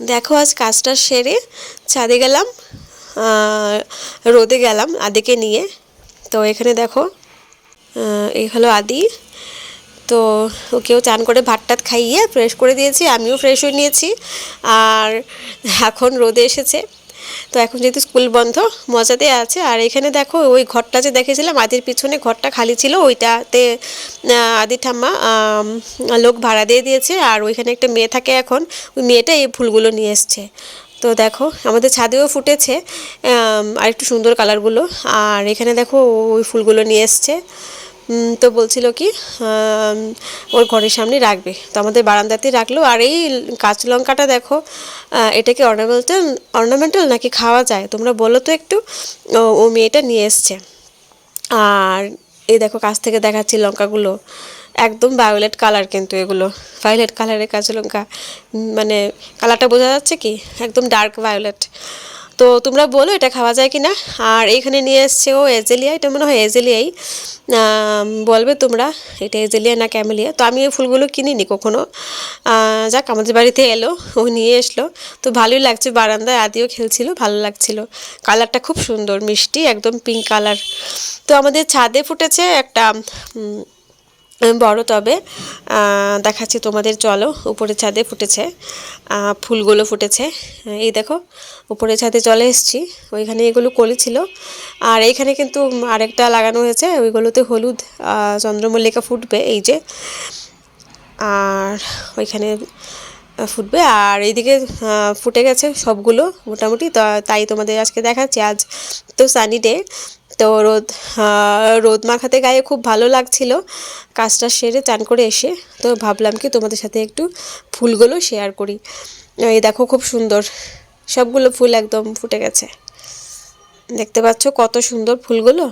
দেখো, আজ কাজটা সেরে ছাদে গেলাম রোদে গেলাম আদিকে নিয়ে। তো এখানে দেখো এই হলো আদি। তো ওকেও চান করে ভাত টাত খাইয়ে ফ্রেশ করে দিয়েছি, আমিও ফ্রেশ হয়ে নিয়েছি। আর এখন রোদে এসেছে। তো এখন যেহেতু স্কুল বন্ধ মজাতে আছে। আর এখানে দেখো, ওই ঘরটা যে দেখেছিলাম, আদির পিছনে ঘরটা খালি ছিল, ওইটাতে আদি ঠাম্মা লোক ভাড়া দিয়ে দিয়েছে। আর ওইখানে একটা মেয়ে থাকে এখন, ওই মেয়েটা এই ফুলগুলো নিয়ে এসছে। তো দেখো, আমাদের ছাদেও ফুটেছে আর একটু সুন্দর কালারগুলো আর এখানে দেখো, ওই ফুলগুলো নিয়ে এসছে। তো বলছিল কি ওর ঘরের সামনে রাখবে। তো আমাদের বারান্দাতে রাখল। আর এই কাঁচ লঙ্কাটা দেখো আহ, এটা কি অর্নামেন্টাল অর্নামেন্টাল নাকি খাওয়া যায়? তোমরা বলো তো একটু। ও মেয়েটা নিয়ে এসছে। আর এই দেখো কাছ থেকে দেখাচ্ছি লঙ্কাগুলো। একদম ভায়োলেট কালার কিন্তু এগুলো। ভায়োলেট কালারের কাঁচা লঙ্কা। মানে কালারটা বোঝা যাচ্ছে কি? একদম ডার্ক ভায়োলেট তো তোমরা বলো এটা খাওয়া যায় কি না আর এইখানে নিয়ে এসছে ও এজেলিয়া, এটা মনে হয় এজেলিয়াই। বলবে তোমরা এটা এজেলিয়া না ক্যামেলিয়া। তো আমি এই ফুলগুলো কিনিনি কখনো। যাক, আমাদের বাড়িতে এলো, ও নিয়ে এসলো। তো ভালোই লাগছে, বারান্দায় আদিও খেলছিল, ভালো লাগছিল। কালারটা খুব সুন্দর, মিষ্টি, একদম পিঙ্ক কালার তো আমাদের ছাদে ফুটেছে একটা বড় তবে দেখাচ্ছি তোমাদের, চলো, উপরে ছাদে ফুটেছে। ফুলগুলো ফুটেছে। এই দেখো, উপরে ছাদে চলে এসেছি। ওইখানে এগুলো করেছিল আর এইখানে কিন্তু আরেকটা লাগানো হয়েছে, ওইগুলোতে হলুদ চন্দ্রমল্লিকা ফুটবে, এই যে। আর ওইখানে ফুটবে। আর এইদিকে ফুটে গেছে সবগুলো মোটামুটি। তাই তোমাদের আজকে দেখাচ্ছি। আজ তো সানি ডে তো রোদ রোদ মাখাতে গায়ে খুব ভালো লাগছিল। কাজটা সেরে চান করে এসে তো ভাবলাম কি তোমাদের সাথে একটু ফুলগুলো শেয়ার করি। এই দেখো খুব সুন্দর, সবগুলো ফুল একদম ফুটে গেছে। দেখতে পাচ্ছ কত সুন্দর ফুলগুলো?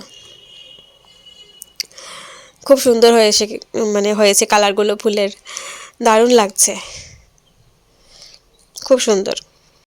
খুব সুন্দর হয়েছে মানে হয়েছে কালারগুলো ফুলের। দারুণ লাগছে। খুব সুন্দর।